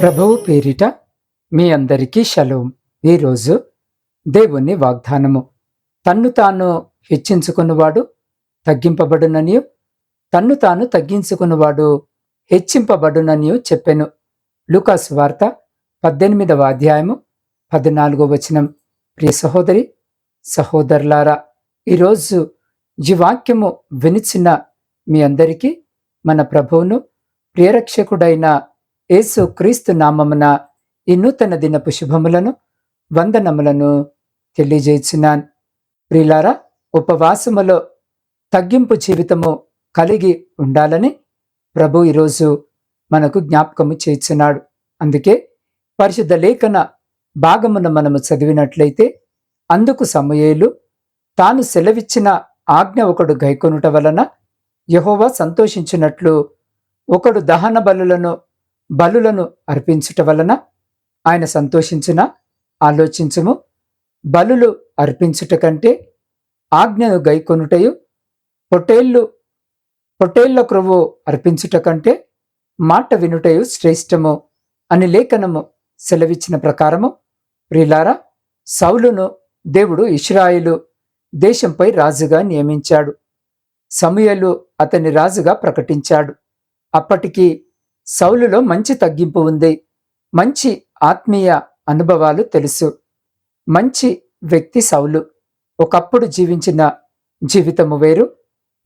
ప్రభువు పేరిట మీ అందరికీ షలోం. ఈరోజు దేవుని వాగ్దానము. తన్ను తాను హెచ్చించుకున్నవాడు తగ్గింపబడుననియు తన్ను తాను తగ్గించుకున్నవాడు హెచ్చింపబడుననియు చెప్పెను. లూకాస్ వార్త పద్దెనిమిదవ అధ్యాయము పద్నాలుగో వచనం. ప్రియ సహోదరి సహోదరులారా ఈరోజు ఈ వాక్యము వినిచిన మీ అందరికీ మన ప్రభువును ప్రియరక్షకుడైన యేసు క్రీస్తు నామమున ఈ నూతన దినపు శుభములను వందనములను తెలియజేస్తున్నాను ప్రిలారా ఉపవాసములో తగ్గింపు జీవితము కలిగి ఉండాలని ప్రభు ఈరోజు మనకు జ్ఞాపకము చేస్తున్నాడు అందుకే పరిశుద్ధ లేఖన భాగమున మనము చదివినట్లయితే అందుకు సమయేలు తాను సెలవిచ్చిన ఆజ్ఞ ఒకడు గైకొనుట వలన యహోవా సంతోషించినట్లు ఒకడు దహన బలులను బలులను అర్పించుట వలన ఆయన సంతోషించిన? ఆలోచించుము. బలులు అర్పించుట కంటే ఆజ్ఞను గైకొనుటయు పొటేళ్ళు పొటేళ్ళ క్రొవ్వు అర్పించుట కంటే మాట వినుటయు శ్రేష్టము అని లేఖనము సెలవిచ్చిన ప్రకారము ప్రిలారా సౌలును దేవుడు ఇష్రాయిలు దేశంపై రాజుగా నియమించాడు. సమయలు అతని రాజుగా ప్రకటించాడు. అప్పటికి సౌలులో మంచి తగ్గింపు ఉంది. మంచి ఆత్మీయ అనుభవాలు తెలుసు. మంచి వ్యక్తి సౌలు. ఒకప్పుడు జీవించిన జీవితము వేరు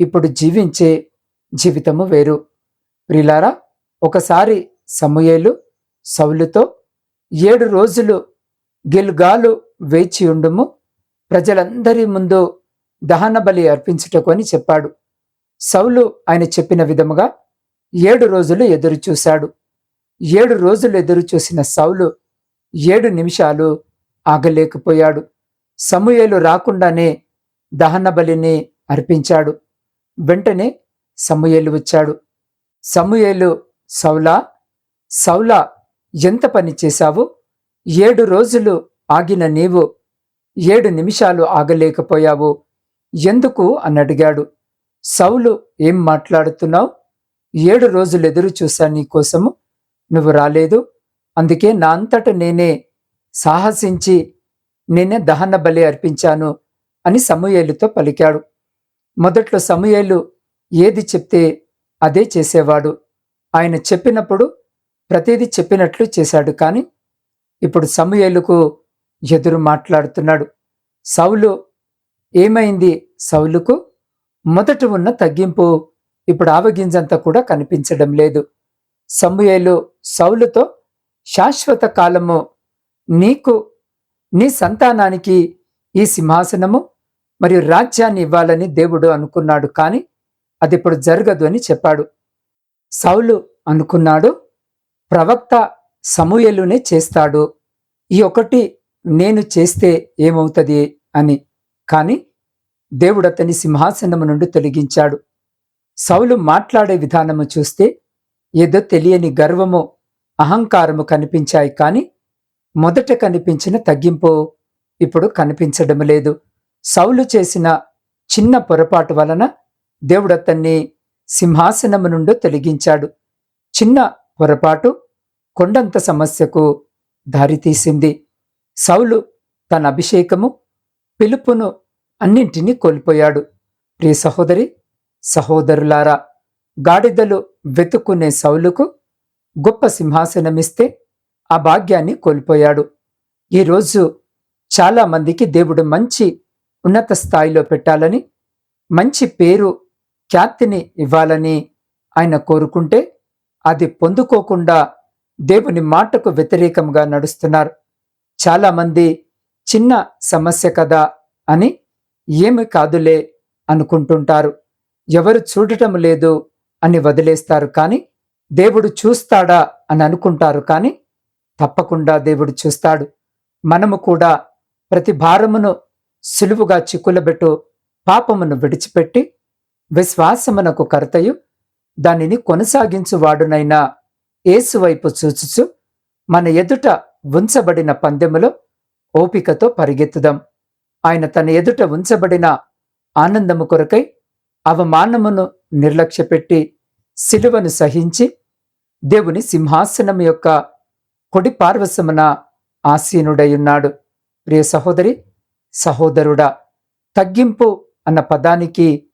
ఇప్పుడు జీవించే జీవితము వేరు. ప్రిలారా ఒకసారి సమూయేలు సౌలుతో ఏడు రోజులు గిల్గాలు వేచి ఉండుము. ప్రజలందరి ముందు దహన బలి అర్పించుటకు అని చెప్పాడు. సౌలు ఆయన చెప్పిన విధముగా ఏడు రోజులు ఎదురుచూశాడు ఏడు రోజులు ఎదురుచూసిన సౌలు ఏడు నిమిషాలు ఆగలేకపోయాడు. సమూయేలు రాకుండానే దహన బలిని అర్పించాడు. వెంటనే సమూయేలు వచ్చాడు. సమూయేలు సౌలా సౌలా ఎంత పని చేశావు? ఏడు రోజులు ఆగిన నీవు ఏడు నిమిషాలు ఆగలేకపోయావు. ఎందుకు? అని అడిగాడు. సౌలు ఏం మాట్లాడుతున్నావు? ఏడు రోజులు ఎదురు చూశా నీకోసము నువ్వు రాలేదు. అందుకే నా అంతట నేనే సాహసించి నేనే దహన బలి అర్పించాను అని సమూయేలుతో పలికాడు. మొదట్లో సమూయేలు ఏది చెప్తే అదే చేసేవాడు. ఆయన చెప్పినప్పుడు ప్రతిదీ చెప్పినట్లు చేశాడు కానీ ఇప్పుడు సమూయేలుకు ఎదురు మాట్లాడుతున్నాడు. సౌలు ఏమైంది సౌలుకు? మొదట ఉన్న తగ్గింపు ఇప్పుడు ఆవగింజంతా కూడా కనిపించడం లేదు. సమూయేలు సౌలుతో శాశ్వత కాలము నీకు నీ సంతానానికి ఈ సింహాసనము మరియు రాజ్యాన్ని ఇవ్వాలని దేవుడు అనుకున్నాడు కానీ అది ఇప్పుడు జరగదు అని చెప్పాడు. సౌలు అనుకున్నాడు ప్రవక్త సమూయలునే చేస్తాడు. ఈ ఒకటి నేను చేస్తే ఏమవుతుంది అని. కానీ దేవుడు అతని సింహాసనము నుండి తొలగించాడు. సౌలు మాట్లాడే విధానము చూస్తే ఏదో తెలియని గర్వము అహంకారము కనిపించాయి కానీ మొదట కనిపించిన తగ్గింపు ఇప్పుడు కనిపించడం లేదు. సౌలు చేసిన చిన్న పొరపాటు వలన దేవుడు అతన్ని సింహాసనము నుండి తొలగించాడు. చిన్న పొరపాటు కొండంత సమస్యకు దారితీసింది సౌలు తన అభిషేకము పిలుపును అన్నింటినీ కోల్పోయాడు. ప్రియ సహోదరి సహోదరులారా గాడిదలు వెతుక్కునే సౌలుకు గొప్ప సింహాసనమిస్తే ఆ భాగ్యాన్ని కోల్పోయాడు. ఈరోజు చాలామందికి దేవుడు మంచి ఉన్నత స్థాయిలో పెట్టాలని మంచి పేరు ఖ్యాతిని ఇవ్వాలని ఆయన కోరుకుంటే అది పొందుకోకుండా దేవుని మాటకు వ్యతిరేకంగా నడుస్తున్నారు. చాలామంది చిన్న సమస్య కదా అని ఏమి కాదులే అనుకుంటుంటారు. ఎవరు చూడటం లేదు అని వదిలేస్తారు కానీ దేవుడు చూస్తాడా అని అనుకుంటారు కానీ తప్పకుండా దేవుడు చూస్తాడు. మనము కూడా ప్రతి భారమును సులువుగా చిక్కులబెట్టు పాపమును విడిచిపెట్టి విశ్వాసమునకు కర్తయు దానిని కొనసాగించువాడునైనా ఏసువైపు చూచుచు మన ఎదుట ఉంచబడిన పందెములో ఓపికతో పరిగెత్తుదాం. ఆయన తన ఎదుట ఉంచబడిన ఆనందము కొరకై అవమానమును నిర్లక్ష్యపెట్టి సిలువను సహించి దేవుని సింహాసనం యొక్క కొడి పార్వశమున ఆసీనుడయున్నాడు. ప్రియ సహోదరి సహోదరుడా తగ్గింపు అన్న పదానికి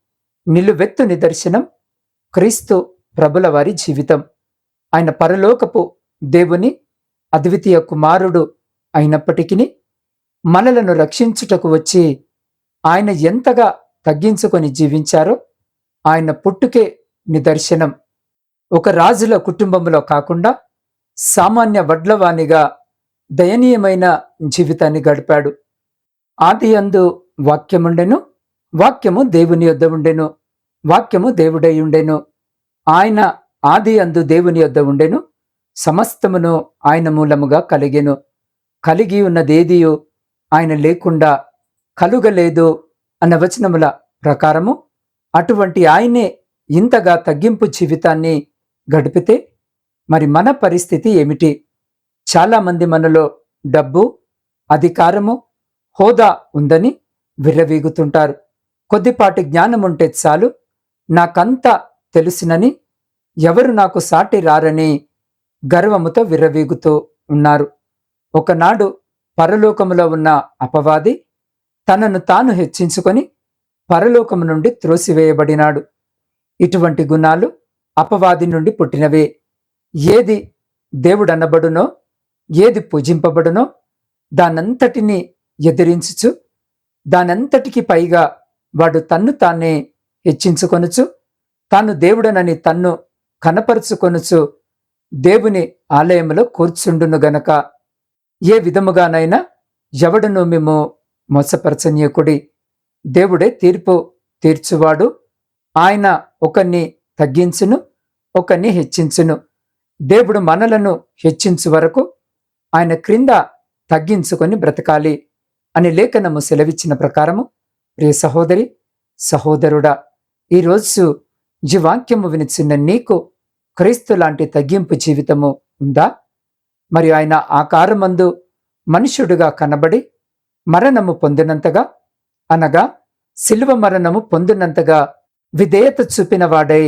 నిలువెత్తు నిదర్శనం క్రీస్తు ప్రభుల వారి జీవితం. ఆయన పరలోకపు దేవుని అద్వితీయ కుమారుడు అయినప్పటికీ మనలను రక్షించుటకు వచ్చి ఆయన ఎంతగా తగ్గించుకొని జీవించారో. ఆయన పుట్టుకే నిదర్శనం ఒక రాజుల కుటుంబంలో కాకుండా సామాన్య వడ్లవాణిగా దయనీయమైన జీవితాన్ని గడిపాడు. ఆది అందు వాక్యముండెను వాక్యము దేవుని యొద్ద ఉండెను వాక్యము దేవుడై ఉండెను. ఆయన ఆది అందు దేవుని యొద్ద ఉండెను సమస్తమును ఆయన మూలముగా కలిగెను. కలిగి ఉన్నదేదియో ఆయన లేకుండా కలుగలేదు అన్న వచనముల ప్రకారము అటువంటి ఆయనే ఇంతగా తగ్గింపు జీవితాన్ని గడిపితే మరి మన పరిస్థితి ఏమిటి? చాలామంది మనలో డబ్బు అధికారము హోదా ఉందని విర్రవీగుతుంటారు. కొద్దిపాటి జ్ఞానం ఉంటే చాలు నాకంతా తెలుసునని ఎవరు నాకు సాటి రారని గర్వముతో విర్రవీగుతూ ఉన్నారు. ఒకనాడు పరలోకములో ఉన్న అపవాది తనను తాను హెచ్చించుకొని పరలోకము నుండి త్రోసివేయబడినాడు. ఇటువంటి గుణాలు అపవాది నుండి పుట్టినవే. ఏది దేవుడనబడునో ఏది పూజింపబడునో దానంతటిని ఎదిరించుచు దానంతటికి పైగా వాడు తన్ను తానే హెచ్చించుకొనుచు తాను దేవుడనని తన్ను కనపరుచుకొనుచు దేవుని ఆలయంలో కూర్చుండును గనక. ఏ విధముగానైనా ఎవడును మేము మోసపరచనీయకుడి దేవుడే తీర్పు తీర్చువాడు. ఆయన ఒకరిని తగ్గించును ఒకరిని హెచ్చించును. దేవుడు మనలను హెచ్చించు వరకు ఆయన క్రింద తగ్గించుకొని బ్రతకాలి అని లేఖనము సెలవిచ్చిన ప్రకారము ప్రియ సహోదరి సహోదరుడా ఈరోజు జీవాక్యము వినిచిన నీకు క్రీస్తు లాంటి తగ్గింపు జీవితము ఉందా? మరి ఆయన ఆకారమందు మనుషుడుగా కనబడి మరణము పొందినంతగా అనగా శిల్వ మరణము పొందినంతగా విధేయత చూపిన వాడై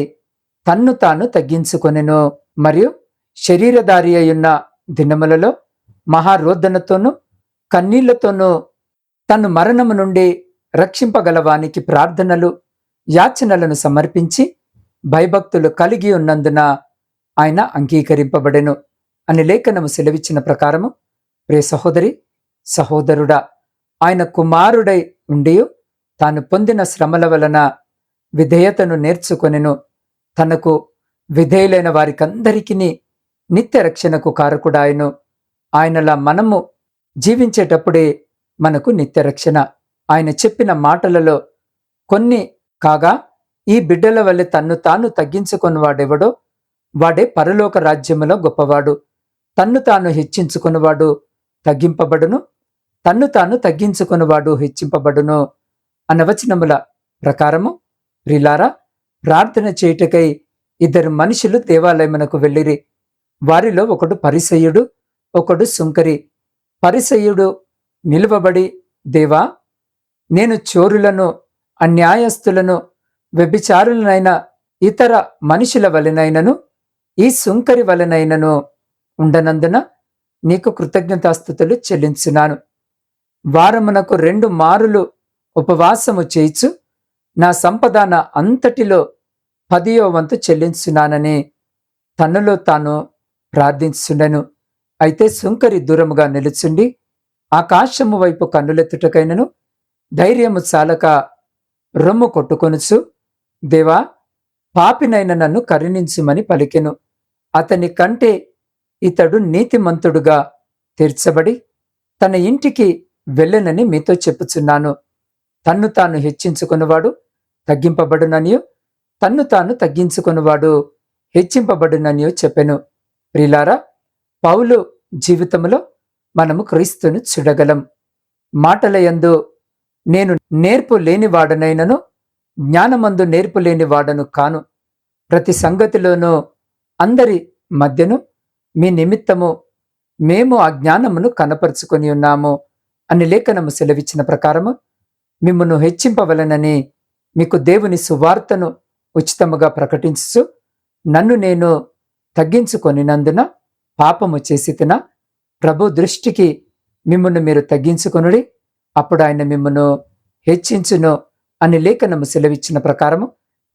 తన్ను తాను తగ్గించుకొనెను. మరియు శరీరధారి అయ్యున్న దినములలో మహారోధనతోనూ కన్నీళ్ళతోనూ తను మరణము నుండి రక్షింపగలవానికి ప్రార్థనలు యాచనలను సమర్పించి భయభక్తులు కలిగి ఉన్నందున ఆయన అంగీకరింపబడెను. అని లేఖనము సెలవిచ్చిన ప్రకారము ప్రే సహోదరి సహోదరుడా ఆయన కుమారుడై ఉండి తాను పొందిన శ్రమల వలన విధేయతను నేర్చుకొనెను. తనకు విధేయులైన వారికందరికీ నిత్య రక్షణకు కారకుడాయను. ఆయనలా మనము జీవించేటప్పుడే మనకు నిత్య రక్షణ. ఆయన చెప్పిన మాటలలో కొన్ని కాగా ఈ బిడ్డల వల్లే తన్ను తాను తగ్గించుకున్నవాడెవడో వాడే పరలోక రాజ్యములో గొప్పవాడు. తన్ను తాను హెచ్చించుకున్నవాడు తగ్గింపబడును. తన్ను తాను తగ్గించుకున్నవాడు హెచ్చింపబడును అనవచనముల ప్రకారము. ప్రిలారా ప్రార్థన చేయుటకై ఇద్దరు మనుషులు దేవాలయమునకు వెళ్ళిరి. వారిలో ఒకడు పరిసయుడు ఒకడు సుంకరి. పరిసయుడు నిలువబడి దేవా నేను చోరులను అన్యాయస్తులను వ్యభిచారులనైన ఇతర మనుషుల వలనైనను ఈ సుంకరి వలనైనను ఉండనందున నీకు కృతజ్ఞతాస్థుతులు చెల్లించున్నాను. వారమునకు రెండు మారులు ఉపవాసము చేయిచు నా సంపదన అంతటిలో పదియో వంతు చెల్లించున్నానని తనలో తాను ప్రార్థించుండెను అయితే సుంకరి దూరముగా నిలుచుండి ఆకాశము వైపు కన్నులెత్తుటకైనను ధైర్యము చాలక రొమ్ము కొట్టుకొనుచు దేవా పాపినైన నన్ను కరుణించుమని పలికెను. అతని కంటే ఇతడు నీతిమంతుడుగా తీర్చబడి తన ఇంటికి వెళ్ళనని మీతో చెప్పుచున్నాను. తన్ను తాను హెచ్చించుకున్నవాడు తగ్గింపబడుననియు తన్ను తాను తగ్గించుకునివాడు హెచ్చింపబడుననియో చెప్పెను. ప్రిలారా పౌలు జీవితంలో మనము క్రీస్తును చూడగలం. మాటలయందు నేను నేర్పు లేనివాడనైనను జ్ఞానమందు నేర్పు లేనివాడను కాను. ప్రతి సంగతిలోనూ అందరి మధ్యను మీ నిమిత్తము మేము ఆ జ్ఞానమును కనపరుచుకొని ఉన్నాము. అని లేఖనము సెలవిచ్చిన ప్రకారము మిమ్మను హెచ్చింపవలనని మీకు దేవుని సువార్తను ఉచితముగా ప్రకటించు నన్ను నేను తగ్గించుకొనినందున పాపము చేసి తిన ప్రభు దృష్టికి మిమ్మల్ని మీరు తగ్గించుకొనుడి అప్పుడు ఆయన మిమ్మను హెచ్చించును అని లేఖనము సెలవిచ్చిన ప్రకారము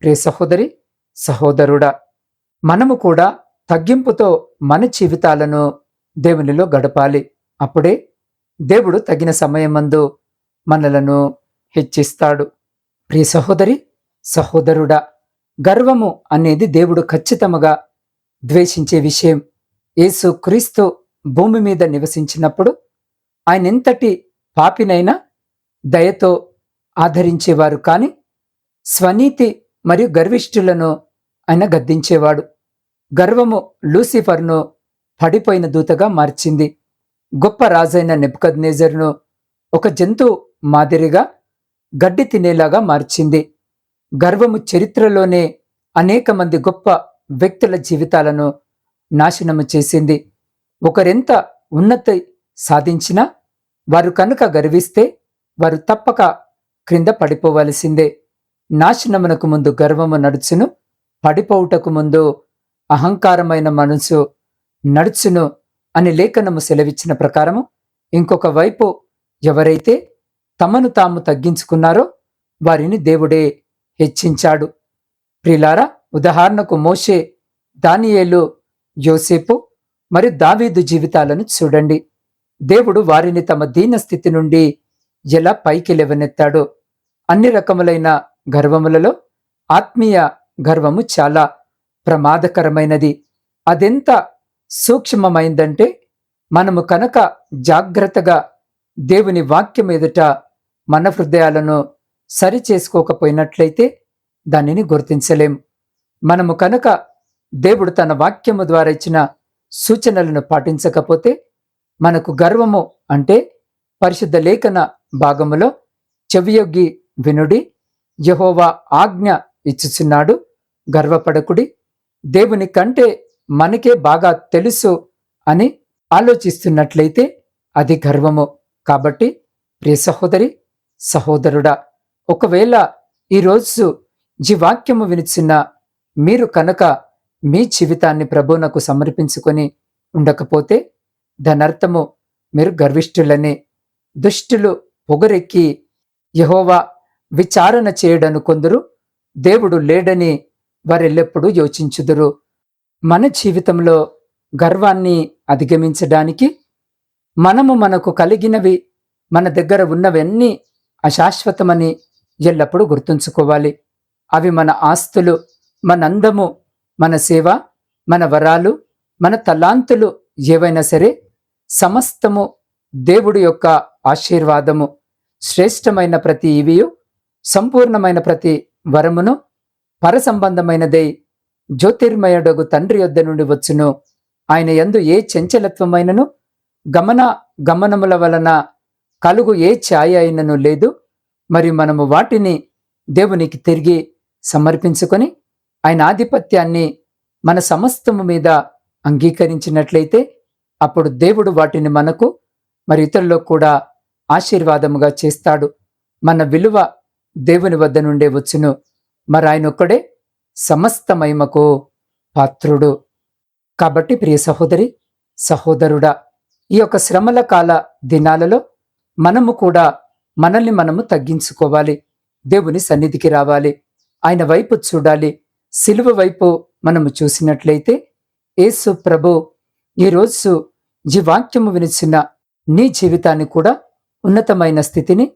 ప్రియ సహోదరి సహోదరుడా మనము కూడా తగ్గింపుతో మన జీవితాలను దేవునిలో గడపాలి. అప్పుడే దేవుడు తగిన సమయమందు మనలను హెచ్చిస్తాడు. ప్రియ సహోదరి సహోదరుడా గర్వము అనేది దేవుడు ఖచ్చితముగా ద్వేషించే విషయం. యేసు క్రీస్తు భూమి మీద నివసించినప్పుడు ఆయన ఎంతటి పాపినైనా దయతో ఆదరించేవారు కాని స్వనీతి మరియు గర్విష్ఠులను ఆయన గద్దించేవాడు. గర్వము లూసిఫర్ను పడిపోయిన దూతగా మార్చింది. గొప్ప రాజైన నెప్కద్నేజర్ను ఒక జంతువు మాదిరిగా గడ్డి తినేలాగా మార్చింది. గర్వము చరిత్రలోనే అనేక మంది గొప్ప వ్యక్తుల జీవితాలను నాశనము చేసింది. ఒకరెంత ఉన్నతి సాధించినా వారు కనుక గర్విస్తే వారు తప్పక క్రింద పడిపోవలసిందే. నాశనమునకు ముందు గర్వము నడుచును పడిపోవుటకు ముందు అహంకారమైన మనసు నడుచును అని లేఖనము సెలవిచ్చిన ప్రకారము ఇంకొక వైపు ఎవరైతే తమను తాము తగ్గించుకున్నారో వారిని దేవుడే హెచ్చించాడు. ప్రిలారా ఉదాహరణకు మోషే దానియేలు యోసేపు మరియు దావీదు జీవితాలను చూడండి. దేవుడు వారిని తమ దీన స్థితి నుండి ఎలా పైకి లేవనెత్తాడో అన్ని రకములైన గర్వములలో ఆత్మీయ గర్వము చాలా ప్రమాదకరమైనది. అదెంత సూక్ష్మమైందంటే మనము కనుక జాగ్రత్తగా దేవుని వాక్యం ఎదుట మన హృదయాలను సరి చేసుకోకపోయినట్లయితే దానిని గుర్తించలేం. మనము కనుక దేవుడు తన వాక్యము ద్వారా ఇచ్చిన సూచనలను పాటించకపోతే మనకు గర్వము అంటే పరిశుద్ధ లేఖన భాగములో చెవియొగ్గి వినుడి యహోవా ఆజ్ఞ ఇచ్చుచున్నాడు గర్వపడకుడి దేవుని కంటే మనకే బాగా తెలుసు అని ఆలోచిస్తున్నట్లయితే అది గర్వము. కాబట్టి ప్రియ సహోదరి సహోదరుడా ఒకవేళ ఈరోజు జీవాక్యము వినిచిన మీరు కనుక మీ జీవితాన్ని ప్రభువునకు సమర్పించుకొని ఉండకపోతే దానర్థము మీరు గర్విష్ఠులని దుష్టులు పొగరెక్కి యహోవా విచారణ చేయడను కొందరు దేవుడు లేడని వారెల్లెప్పుడూ యోచించుదురు. మన జీవితంలో గర్వాన్ని అధిగమించడానికి మనము మనకు కలిగినవి మన దగ్గర ఉన్నవన్నీ అశాశ్వతమని ఎల్లప్పుడూ గుర్తుంచుకోవాలి. అవి మన ఆస్తులు మన అందము మన సేవ మన వరాలు మన తలాంతులు ఏవైనా సరే సమస్తము దేవుడి యొక్క ఆశీర్వాదము. శ్రేష్టమైన ప్రతి ఇవియు సంపూర్ణమైన ప్రతి వరమును పరసంబంధమైనదై జ్యోతిర్మయుడగు తండ్రి యొద్ద నుండి వచ్చును. ఆయన యందు ఏ చంచలత్వమైనను గమన గమనముల వలన కలుగు ఏ ఛాయ అయినను లేదు. మరి మనము వాటిని దేవునికి తిరిగి సమర్పించుకొని ఆయన ఆధిపత్యాన్ని మన సమస్తము మీద అంగీకరించినట్లయితే అప్పుడు దేవుడు వాటిని మనకు మరి ఇతరులకు కూడా ఆశీర్వాదముగా చేస్తాడు. మన విలువ దేవుని వద్ద నుండే వచ్చును. మరి ఆయన ఒక్కడే సమస్త మహిమకు పాత్రుడు. కాబట్టి ప్రియ సహోదరి సహోదరుడా ఈ యొక్క శ్రమల కాల దినాలలో మనము కూడా మనల్ని మనము తగ్గించుకోవాలి. దేవుని సన్నిధికి రావాలి. ఆయన వైపు చూడాలి. సిలువ వైపు మనము చూసినట్లయితే యేసు ప్రభు ఈరోజు జీవాక్యము వినిచిన నీ జీవితాన్ని కూడా ఉన్నతమైన స్థితిని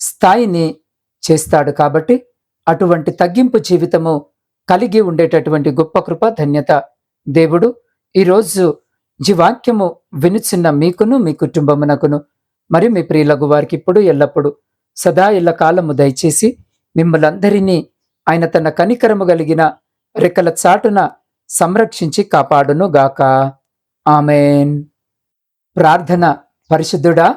స్థాయిని చేస్తాడు. కాబట్టి అటువంటి తగ్గింపు జీవితము కలిగి ఉండేటటువంటి గొప్ప కృప ధన్యత. దేవుడు ఈరోజు జీవాక్యము వినుచున్న మీకును మీ కుటుంబమునకును మరి మీ ప్రియులకు వారికి ఇప్పుడు ఎల్లప్పుడు సదా ఇళ్ళ కాలము దయచేసి మిమ్మలందరినీ ఆయన తన కనికరము కలిగిన రెక్కల చాటున సంరక్షించి కాపాడును గాక ఆమెన్. ప్రార్థన పరిశుద్ధుడా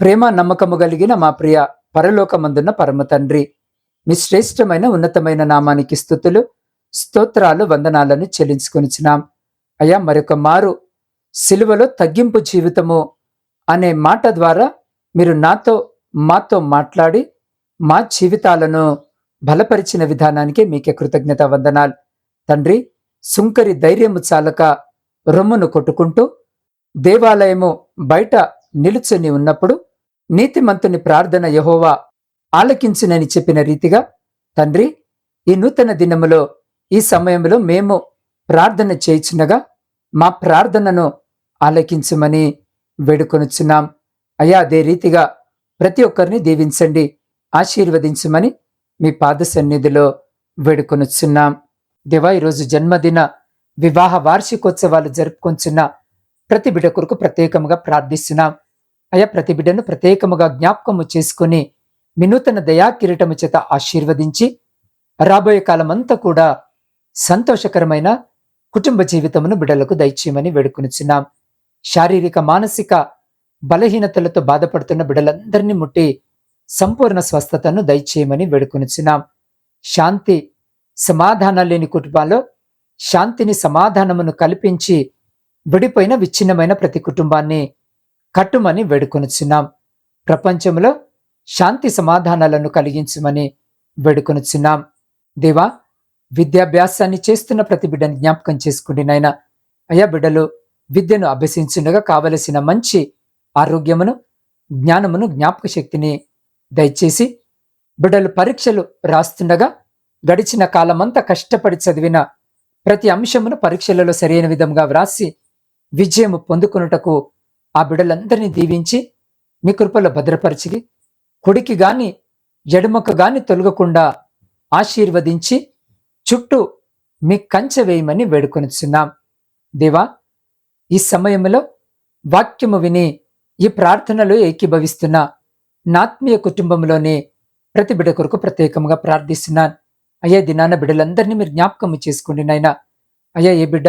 ప్రేమ నమ్మకము కలిగిన మా ప్రియ పరలోకమందున్న పరమ తండ్రి మీ శ్రేష్టమైన ఉన్నతమైన నామానికి స్థుతులు. స్తోత్రాలు వందనాలను చెల్లించుకొనిచ్చినాం అయ్యా మరొక మారు సిలువలో తగ్గింపు జీవితము అనే మాట ద్వారా మీరు నాతో మాతో మాట్లాడి మా జీవితాలను బలపరిచిన విధానానికి మీకే కృతజ్ఞత వందనాలు. తండ్రి సుంకరి ధైర్యము చాలక రొమ్మును కొట్టుకుంటూ దేవాలయము బయట నిలుచుని ఉన్నప్పుడు నీతిమంతుని ప్రార్థన యహోవా ఆలకించునని చెప్పిన రీతిగా తండ్రి ఈ నూతన దినములో ఈ సమయంలో మేము ప్రార్థన చేయుచున్నగా మా ప్రార్థనను ఆలకించమని వేడుకొనుచున్నాం. అయా అదే రీతిగా ప్రతి ఒక్కరిని దీవించండి ఆశీర్వదించమని మీ పాద సన్నిధిలో వేడుకొనుచున్నాం. దేవా ఈరోజు జన్మదిన వివాహ వార్షికోత్సవాలు జరుపుకొంచున్న ప్రతి బిడ్డ కొరకు ప్రత్యేకముగా ప్రార్థిస్తున్నాం. అయా ప్రతి బిడ్డను ప్రత్యేకముగా జ్ఞాపకము చేసుకుని వినూతన దయా కిరీటము చేత ఆశీర్వదించి రాబోయే కాలమంతా కూడా సంతోషకరమైన కుటుంబ జీవితమును బిడ్డలకు దయచేయమని వేడుకొనిచున్నాం. శారీరక మానసిక బలహీనతలతో బాధపడుతున్న బిడ్డలందరినీ ముట్టి సంపూర్ణ స్వస్థతను దయచేయమని వేడుకొనిచున్నాం. శాంతి సమాధానాలు లేని కుటుంబాల్లో శాంతిని సమాధానమును కల్పించి విడిపోయిన విచ్ఛిన్నమైన ప్రతి కుటుంబాన్ని కట్టుమని వేడుకొనుచున్నాం. ప్రపంచంలో శాంతి సమాధానాలను కలిగించమని వేడుకొనుచున్నాం. దేవా విద్యాభ్యాసాన్ని చేస్తున్న ప్రతి బిడ్డను జ్ఞాపకం చేసుకుని నాయన. అయ్యా బిడ్డలు విద్యను అభ్యసించుండగా కావలసిన మంచి ఆరోగ్యమును జ్ఞానమును జ్ఞాపక శక్తిని దయచేసి బిడ్డలు పరీక్షలు రాస్తుండగా గడిచిన కాలమంతా కష్టపడి చదివిన ప్రతి అంశమును పరీక్షలలో సరైన విధంగా వ్రాసి విజయము పొందుకున్నటకు ఆ బిడ్డలందరినీ దీవించి మీ కృపలో భద్రపరిచి కుడికి గాని ఎడమకు గాని తొలగకుండా ఆశీర్వదించి చుట్టూ మీ కంచె వేయమని వేడుకొనిచున్నాం. దేవా ఈ సమయంలో వాక్యము విని ఈ ప్రార్థనలో ఏకీభవిస్తున్న నాత్మీయ కుటుంబంలోని ప్రతి బిడ కొరకు ప్రత్యేకంగా ప్రార్థిస్తున్నాను. అయ్యా దినాన బిడ్డలందరినీ మీరు జ్ఞాపకం చేసుకోండి నాయన. అయ్యా ఏ బిడ్డ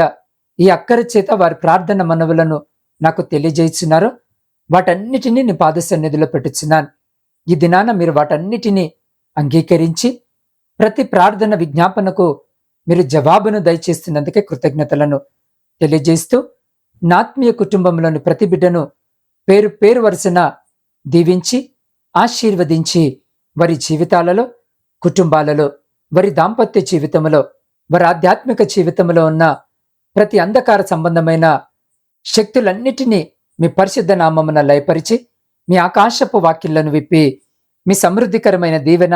ఈ అక్కర చేత వారి ప్రార్థన మనవులను నాకు తెలియజేస్తున్నారో వాటన్నిటినీ నీ పాద సన్నిధిలో పెట్టుచున్నాను. ఈ దినాన మీరు వాటన్నిటినీ అంగీకరించి ప్రతి ప్రార్థన విజ్ఞాపనకు మీరు జవాబును దయచేస్తున్నందుకే కృతజ్ఞతలను తెలియజేస్తూ నాత్మీయ కుటుంబంలోని ప్రతి బిడ్డను పేరు పేరు వరుసన దీవించి ఆశీర్వదించి వారి జీవితాలలో కుటుంబాలలో వారి దాంపత్య జీవితంలో వారి ఆధ్యాత్మిక జీవితంలో ఉన్న ప్రతి అంధకార సంబంధమైన శక్తులన్నిటినీ మీ పరిశుద్ధ నామమున లయపరిచి మీ ఆకాశపు వాక్యలను విప్పి మీ సమృద్ధికరమైన దీవెన